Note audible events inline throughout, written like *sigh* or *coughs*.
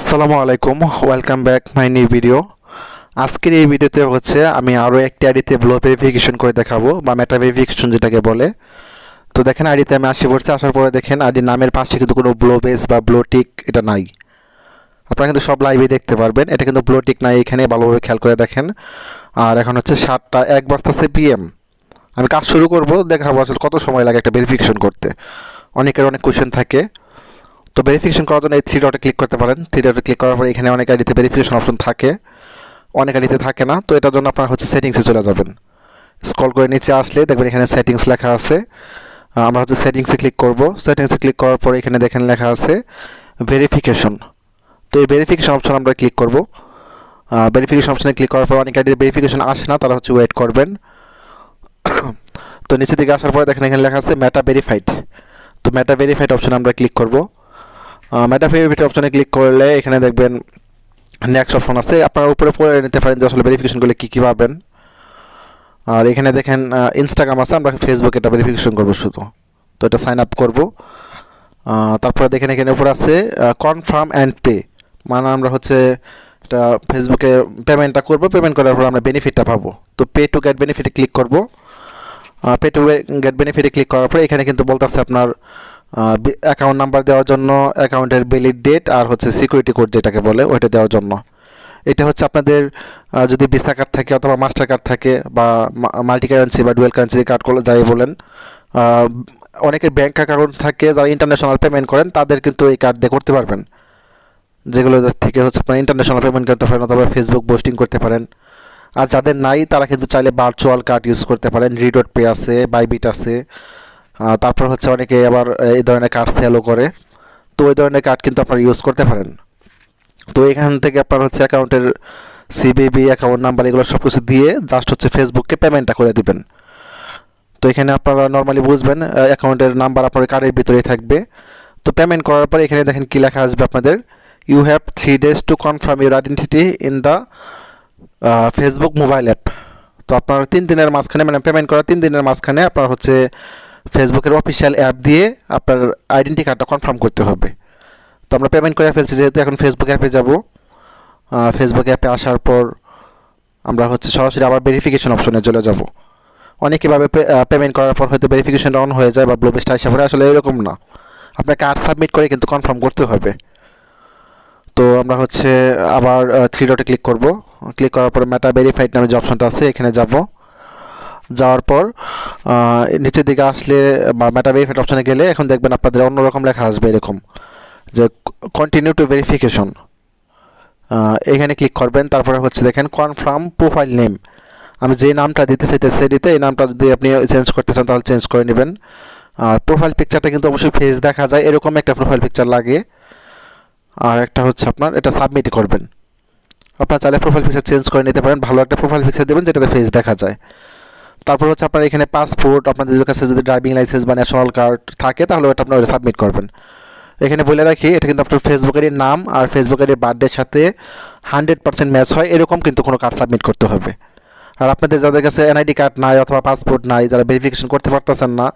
আসসালামু আলাইকুম welcome back my new video আজকের এই ভিডিওতে হচ্ছে আমি আরও একটি আইডিতে ব্লো ভেরিফিকেশন করে দেখাবো, বা মেটা ভেরিফিকেশন যেটাকে বলে। তো দেখেন আইডিতে আমি আসি পড়ছি, আসার পরে দেখেন আইডির নামের পাশে কিন্তু কোনো ব্লো বেস বা ব্লো টিক এটা নাই। আপনারা কিন্তু সব লাইভে দেখতে পারবেন, এটা কিন্তু ব্লো টিক নাই, এখানে ভালোভাবে খেয়াল করে দেখেন। আর এখন হচ্ছে সাতটা, এক বাজতেছে পিএম আমি কাজ শুরু করব, দেখাবো আসলে কত সময় লাগে একটা ভেরিফিকেশন করতে। অনেকের অনেক কোয়েশ্চেন থাকে। তো ভেরিফিকেশন করার জন্য এই থ্রি ডটে ক্লিক করতে পারেন। থ্রি ডটে ক্লিক করার পরে এখানে অনেক আইডিতে ভেরিফিকেশন অপশন থাকে। অনেক আইডিতে থাকে না। তো এটার জন্য আপনার হচ্ছে সেটিংসে চলে যাবেন। স্ক্রল করে নিচে আসলে দেখবেন এখানে সেটিংস লেখা আছে। আমরা হচ্ছে সেটিংসে ক্লিক করব। সেটিংসে ক্লিক করার পরে এখানে দেখেন লেখা আছে ভেরিফিকেশন তো এই ভেরিফিকেশন অপশন আমরা ক্লিক করব। ভেরিফিকেশন অপশনে ক্লিক করার পর অনেক আইডিতে ভেরিফিকেশন আসে না, তারা হচ্ছে ওয়েট করবেন। *coughs* তো নিচের দিকে আসার পরে দেখেন এখানে লেখা আছে ম্যাটা ভেরিফাইড তো ম্যাটা ভেরিফাইড অপশনে আমরা ক্লিক করব। মেটা ভেরিফাইড অপশনে ক্লিক করলে এখানে দেখবেন নেক্সট অপশন আছে। আপনারা উপরে পড়ে নিতে পারেন যে আসলে ভেরিফিকেশন করলে কী কী পাবেন। আর এখানে দেখেন ইনস্টাগ্রাম আছে, আমরা ফেসবুকে এটা ভেরিফিকেশন করব শুধু। তো এটা সাইন আপ করব। তারপরে দেখেন এখানে উপরে আছে কনফার্ম অ্যান্ড পে মানে আমরা হচ্ছে এটা ফেসবুকে পেমেন্টটা করব পেমেন্ট করার পর আমরা বেনিফিটটা পাবো। তো পে টু গেট বেনিফিটে ক্লিক করব। পে টু গেট বেনিফিটে ক্লিক করার পরে এখানে কিন্তু বলতেছে আপনার অ্যাকাউন্ট নাম্বার দেওয়ার জন্য অ্যাকাউন্টের ভ্যালিড ডেট আর হচ্ছে সিকিউরিটি কোড যেটাকে বলে, ওইটা দেওয়ার জন্য। এটা হচ্ছে আপনাদের যদি ভিসা কার্ড থাকে অথবা মাস্টার কার্ড থাকে বা মাল্টি কারেন্সি বা ডুয়েল কারেন্সি কার্ড যাই বলেন অনেকের ব্যাংক অ্যাকাউন্ট থাকে যারা ইন্টারন্যাশনাল পেমেন্ট করেন, তাদের কিন্তু এই কার্ড দিয়ে করতে পারবেন। যেগুলো থেকে হচ্ছে আপনার ইন্টারন্যাশনাল পেমেন্ট করতে পারেন অথবা ফেসবুক পোস্টিং করতে পারেন। আর যাদের নাই, তারা কিন্তু চাইলে ভার্চুয়াল কার্ড ইউজ করতে পারেন। রিডট পে আছে বাইবিট আছে তারপর হচ্ছে অনেকে আবার এই ধরনের কার্ড সেলও করে। তো ওই ধরনের কার্ড কিন্তু আপনারা ইউজ করতে পারেন। তো এখান থেকে আপনার হচ্ছে অ্যাকাউন্টের সিবিবি অ্যাকাউন্ট নাম্বার এগুলো সব কিছু দিয়ে জাস্ট হচ্ছে ফেসবুককে পেমেন্টটা করে দিবেন। তো এখানে আপনারা নর্মালি বুঝবেন অ্যাকাউন্টের নাম্বার আপনার কার্ডের ভিতরেই থাকবে। তো পেমেন্ট করার পরে এখানে দেখেন কী লেখা আসবে আপনাদের। You have three days to confirm your identity in the Facebook mobile app তো আপনার তিন দিনের মাঝখানে মানে পেমেন্ট করার তিন দিনের মাঝখানে আপনার হচ্ছে ফেসবুকের অফিসিয়াল অ্যাপ দিয়ে আপনার আইডেন্টি কার্ডটা কনফার্ম করতে হবে। তো আমরা পেমেন্ট করে ফেলছি, যেহেতু এখন ফেসবুক অ্যাপে যাব। ফেসবুক অ্যাপে আসার পর আমরা হচ্ছে সরাসরি আবার ভেরিফিকেশন অপশনে চলে যাব। অনেকভাবে পেমেন্ট করার পর হয়তো ভেরিফিকেশন অন হয়ে যায় বা ব্লু পেজটা আসে পরে আসলে এরকম না। আপনার কার্ড সাবমিট করে কিন্তু কনফার্ম করতে হবে। তো আমরা হচ্ছে আবার থ্রি ডটে ক্লিক করব। ক্লিক করার পরে মেটা ভেরিফাইড নামে যে অপশনটা আছে, এখানে যাব। যাওয়ার পর নিচের দিকে আসলে, বা মেটা ভেরিফাইড অপশনে গেলে এখন দেখবেন আপনাদের অন্যরকম লেখা আসবে এরকম, যে কন্টিনিউ টু ভেরিফিকেশন এখানে ক্লিক করবেন, তারপরে হচ্ছে দেখেন কনফার্ম প্রোফাইল নেম আমি যে নামটা দিতে চাইতেছি দিতে এই নামটা যদি আপনি চেঞ্জ করতে চান, তাহলে চেঞ্জ করে নেবেন। আর প্রোফাইল পিকচারটা কিন্তু অবশ্যই ফেস দেখা যায়, এরকম একটা প্রোফাইল পিকচার লাগে। আর একটা হচ্ছে আপনার, এটা সাবমিট করবেন। আপনার চাইলে প্রোফাইল পিকচার চেঞ্জ করে নিতে পারেন, ভালো একটা প্রোফাইল পিকচার দেবেন, যেটাতে ফেস দেখা যায়। তারপর হচ্ছে আপনার এখানে পাসপোর্ট আপনাদের কাছে যদি ড্রাইভিং লাইসেন্স বা ন্যাশনাল কার্ড থাকে, তাহলে ওটা আপনার সাবমিট করবেন। এখানে বলে রাখি, এটা কিন্তু আপনার ফেসবুক নাম আর ফেসবুক বার্থডের সাথে হান্ড্রেড পার্সেন্ট ম্যাচ হয়, এরকম কিন্তু কোনো কার্ড সাবমিট করতে হবে। আর আপনাদের যাদের কাছে এনআইডি কার্ড নাই অথবা পাসপোর্ট নাই, যারা ভেরিফিকেশন করতে পারতেছেন না,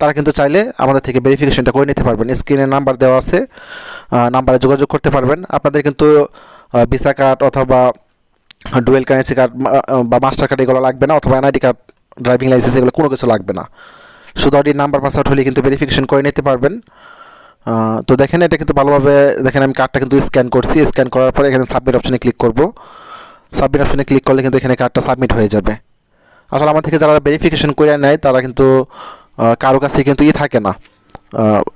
তারা কিন্তু চাইলে আমাদের থেকে ভেরিফিকেশনটা করে নিতে পারবেন। স্ক্রিনে নাম্বার দেওয়া আছে নাম্বারে যোগাযোগ করতে পারবেন। আপনাদের কিন্তু ভিসা কার্ড অথবা ডুয়েল কারেন্সি কার্ড বা মাস্টার কার্ড এগুলো লাগবে না, অথবা এনআইডি কার্ড ড্রাইভিং লাইসেন্স এগুলো কোনো কিছু লাগবে না। শুধু আইডির নাম্বার পাসওয়ার্ড হলে কিন্তু ভেরিফিকেশন করে নিতে পারবেন। তো দেখেন, এটা কিন্তু ভালোভাবে দেখেন, আমি কার্ডটা কিন্তু স্ক্যান করছি। স্ক্যান করার পরে এখানে সাবমিট অপশানে ক্লিক করব। সাবমিট অপশানে ক্লিক করলে কিন্তু এখানে কার্ডটা সাবমিট হয়ে যাবে। আসলে আমার থেকে যারা ভেরিফিকেশন করে নেয়, তারা কিন্তু কারও কাছে কিন্তু ই থাকে না।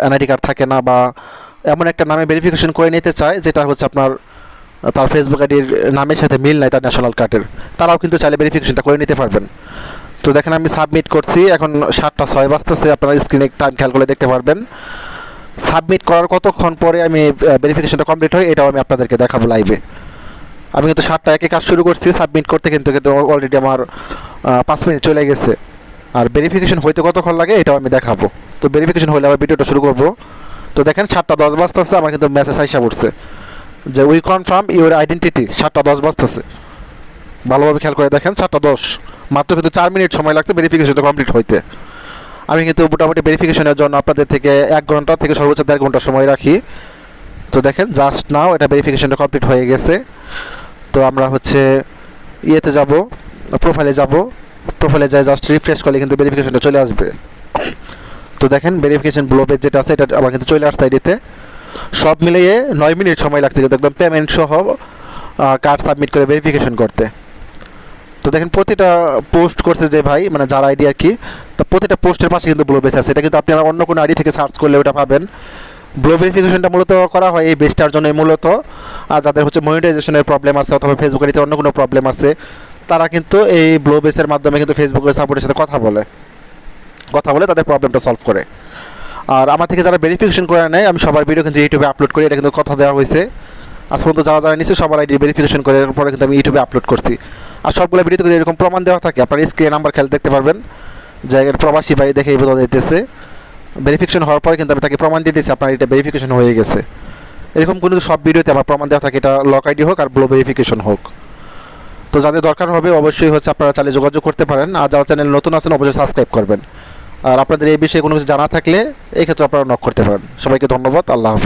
এনআইডি কার্ড থাকে না বা এমন একটা নামে ভেরিফিকেশন করে নিতে চায়, যেটা হচ্ছে আপনার, তার ফেসবুক আইডির নামের সাথে মিল নাই তার ন্যাশনাল কার্ডের তারাও কিন্তু চাইলে ভেরিফিকেশনটা করে নিতে পারবেন। তো দেখেন আমি সাবমিট করছি, এখন সাতটা ছয় বাজতেছে, আপনারা স্ক্রিনে টাইম খেয়াল করে দেখতে পারবেন। সাবমিট করার কতক্ষণ পরে আমি ভেরিফিকেশনটা কমপ্লিট হয়, এটাও আমি আপনাদেরকে দেখাবো লাইভে আমি কিন্তু সাতটা একে কাজ শুরু করছি সাবমিট করতে কিন্তু কিন্তু অলরেডি আমার পাঁচ মিনিট চলে গেছে। আর ভেরিফিকেশন হইতে কতক্ষণ লাগে, এটাও আমি দেখাবো। তো ভেরিফিকেশন হলে আবার ভিডিওটা শুরু করব। তো দেখেন, সাতটা দশ বাজতেছে, আমার কিন্তু মেসেজ আইসা পড়ছে। যে উই কনফার্ম ইউর আইডেন্টিটি সাতটা দশ বাজতেছে। ভালোভাবে খেয়াল করে দেখেন সাতটা দশ। মাত্র কিন্তু চার মিনিট সময় লাগছে ভেরিফিকেশনটা কমপ্লিট হইতে। আমি কিন্তু মোটামুটি ভেরিফিকেশনের জন্য আপনাদের থেকে এক ঘণ্টা থেকে সর্বোচ্চ দেড় ঘণ্টা সময় রাখি। তো দেখেন জাস্ট নাও এটা ভেরিফিকেশনটা কমপ্লিট হয়ে গেছে। তো আমরা হচ্ছে ইয়েতে যাব প্রোফাইলে যাব। প্রোফাইলে যাই জাস্ট রিফ্রেশ করলে কিন্তু ভেরিফিকেশনটা চলে আসবে। তো দেখেন ভেরিফিকেশন ব্লো পেজ যেটা আছে, এটা আবার কিন্তু চলে আসছে আইডিতে। সব মিলিয়ে নয় মিনিট সময় লাগছে কিন্তু একদম পেমেন্ট সহ কার্ড সাবমিট করে ভেরিফিকেশন করতে। তো দেখেন প্রতিটা পোস্ট করছে যে ভাই মানে যার আইডি আর কি, তো প্রতিটা পোস্টের পাশে কিন্তু ব্লো বেস আছে। এটা কিন্তু আপনি আর অন্য কোনো আইডি থেকে সার্চ করলে ওটা পাবেন। ব্লো ভেরিফিকেশনটা মূলত করা হয় এই বেসটার জন্য মূলত। আর যাদের হচ্ছে মনিটাইজেশনের প্রবলেম আছে অথবা ফেসবুক আইডিতে অন্য কোনো প্রবলেম আছে, তারা কিন্তু এই ব্লো বেসের মাধ্যমে কিন্তু ফেসবুকের সাপোর্টের সাথে কথা বলে। কথা বলে তাদের প্রবলেমটা সলভ করে। আর আমার থেকে যারা ভেরিফিকেশন করে নেয়, আমি সবার ভিডিও কিন্তু ইউটিউবে আপলোড করি, এটা কিন্তু কথা দেওয়া হয়েছে। আজ পর্যন্ত যারা যারা নিচ্ছে সবার আইডি ভেরিফিকেশন করে পরে কিন্তু আমি ইউটিউবে আপলোড করছি। আর সবগুলো ভিডিওতে কিন্তু এরকম প্রমাণ দেওয়া থাকে। আপনার স্ক্রিনে নাম্বার খেলে দেখতে পারবেন। জায়গার প্রবাসী ভাই দেখে বোঝা যাইতেছে ভেরিফিকেশন হওয়ার পরে কিন্তু আমি তাকে প্রমাণ দিয়ে দিয়েছি, আপনার এটা ভেরিফিকেশন হয়ে গেছে। এরকম কিন্তু সব ভিডিওতে আমার প্রমাণ দেওয়া থাকে, এটা লক আইডি হোক আর ব্লো ভেরিফিকেশন হোক। তো যাদের দরকার হবে অবশ্যই হচ্ছে আপনারা চালিয়ে যোগাযোগ করতে পারেন। আর যারা চ্যানেল নতুন আছেন, অবশ্যই সাবস্ক্রাইব করবেন। আর আপনাদের এই বিষয়ে কোনো কিছু জানা থাকলে এই ক্ষেত্রে আপনারা নক করতে পারেন। সবাইকে ধন্যবাদ, আল্লাহ